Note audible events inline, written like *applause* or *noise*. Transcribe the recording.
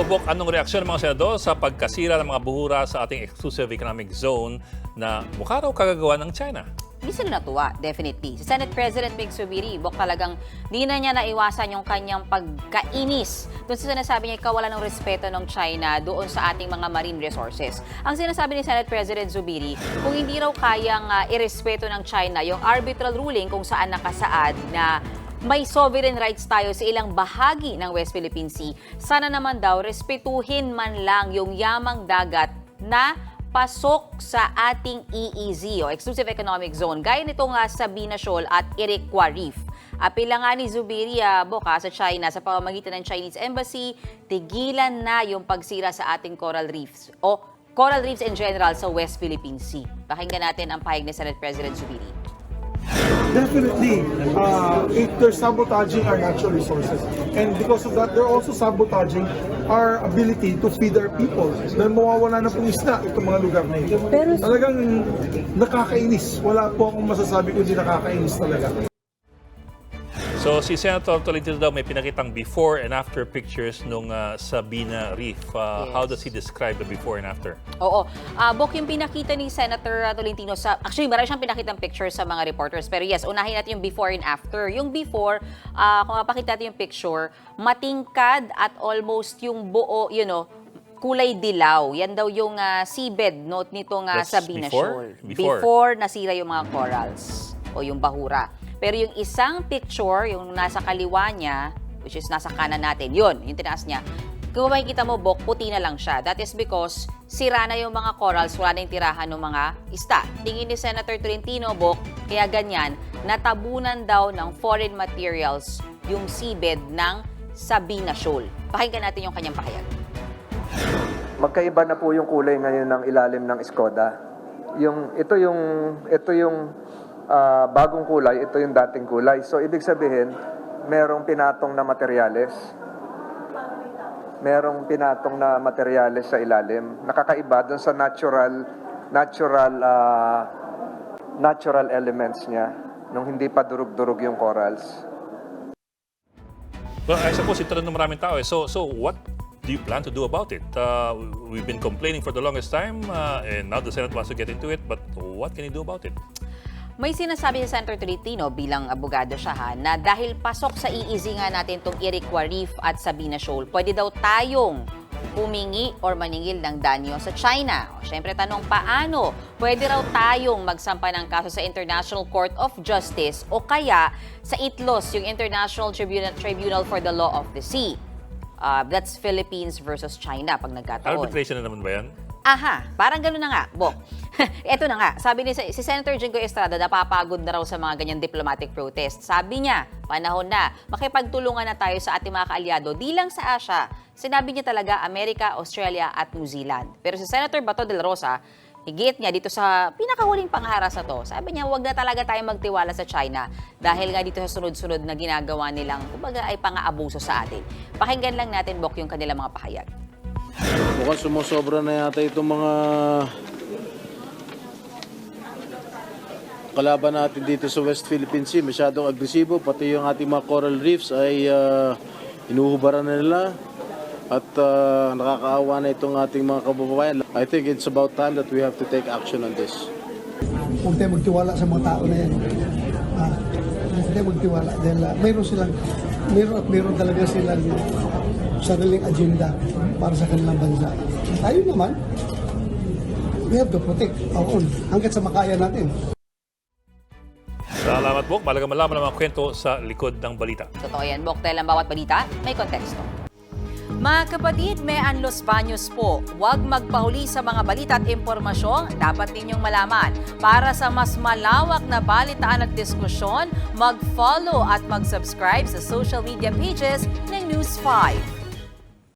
So, Bok, anong reaksyon ng mga senador sa pagkasira ng mga buhura sa ating exclusive economic zone na mukha raw kagagawa ng China? Hindi sila natuwa, definitely. Si Senate President Mig Subiri, bok talagang di na niya naiwasan yung kanyang pagkainis doon sa sinasabi niya kawalan ng respeto ng China doon sa ating mga marine resources. Ang sinasabi ni Senate President Zubiri, kung hindi raw kayang uh, irespeto ng China yung arbitral ruling kung saan nakasaad na may sovereign rights tayo sa ilang bahagi ng West Philippine Sea, sana naman daw respetuhin man lang yung yamang dagat na pasok sa ating EEZ o Exclusive Economic Zone gaya nitong uh, Sabina Shoal at Iroquois Reef. Apila nga ni Zubiri uh, Boca sa China sa pamamagitan ng Chinese Embassy, tigilan na yung pagsira sa ating coral reefs o coral reefs in general sa West Philippine Sea. Pakinggan natin ang pahig ni Senate President Zubiri. Definitely, uh, it, they're sabotaging our natural resources. And because of that, they're also sabotaging our ability to feed our people. Dahil mawawala na pong isda itong mga lugar na ito. Talagang nakakainis. Wala po akong masasabi kundi nakakainis talaga. So, si Senator Tolentino daw may pinakitang before and after pictures nung uh, Sabina Reef. Uh, Yes. How does he describe the before and after? Oo. Ah, Bok, yung pinakita ni Senator uh, Tolentino sa... Actually, marami siyang pinakitang pictures sa mga reporters. Pero yes, unahin natin yung before and after. Yung before, ah, kung mapakita natin yung picture, matingkad at almost yung buo, you know, kulay dilaw. Yan daw yung ah, seabed no, nitong uh, That's Sabina before? Shoal. Before. nasira yung mga corals o yung bahura. Pero yung isang picture, yung nasa kaliwa niya, which is nasa kanan natin, yun, yung tinaas niya, kung makikita mo, Bok, puti na lang siya. That is because sira na yung mga corals, wala na yung tirahan ng mga isda. Tingin ni Senator Tolentino, Bok, kaya ganyan, natabunan daw ng foreign materials yung seabed ng Sabina Shoal. Pakinggan natin yung kanyang pahayag. Magkaiba na po yung kulay ngayon ng ilalim ng Skoda. Yung ito yung ito yung ah, bagong kulay, ito yung dating kulay. So ibig sabihin, merong pinatong na materyales. Merong pinatong na materyales sa ilalim. Nakakaiba doon sa natural natural ah, natural elements niya nung hindi pa durug-durug yung corals. Well, I suppose ito rin ng maraming tao. eh. So, so what do you plan to do about it? Uh, we've been complaining for the longest time uh, and now the Senate wants to get into it. But what can you do about it? May sinasabi si Senator Tolentino bilang abogado siya ha, na dahil pasok sa EEZ nga natin itong Iroquois Reef at Sabina Shoal, pwede daw tayong humingi or maningil ng danyo sa China. O, Siyempre tanong paano? Pwede raw tayong magsampa ng kaso sa International Court of Justice o kaya sa ITLOS, yung International Tribunal, Tribunal for the Law of the Sea. Uh, that's Philippines versus China pag nagkataon. Arbitration na naman ba yan? Aha, parang gano'n na nga, Bok. *laughs* Ito na nga, sabi ni si Senator Jingo Estrada, napapagod na raw sa mga ganyan diplomatic protest. Sabi niya, panahon na, makipagtulungan na tayo sa ating mga kaalyado, di lang sa Asia. Sinabi niya talaga Amerika, Australia at New Zealand. Pero si Senator Bato de la Rosa, higit niya dito sa pinakahuling pangharas na to. Sabi niya, huwag na talaga tayo magtiwala sa China dahil nga dito sa sunod-sunod na ginagawa nilang, kumbaga ay pang-aabuso sa atin. Pakinggan lang natin, Bok, yung kanilang mga pahayag. Mukhang sumusobra na yata itong mga kalaban natin dito sa West Philippine Sea. Masyadong agresibo, pati yung ating mga coral reefs ay uh, inuhubaran na nila at uh, nakakaawa na itong ating mga kababayan. I think it's about time that we have to take action on this. huwag tayo magtiwala sa mga tao na yan. Ah, huwag tayo magtiwala dahil ah, mayroon silang, mayroon at mayroon talaga silang sariling agenda para sa kanilang bansa. Tayo naman, we have to protect our own hanggat sa makaya natin. Salamat, Bok. Malaga malaman ang mga kwento sa likod ng balita. Totoo yan, Bok, dahil ang bawat balita may konteksto. Mga kapatid, may Anlos Baños po. Huwag magpahuli sa mga balita at impormasyong dapat ninyong malaman. Para sa mas malawak na balitaan at diskusyon, mag-follow at mag-subscribe sa social media pages ng News 5.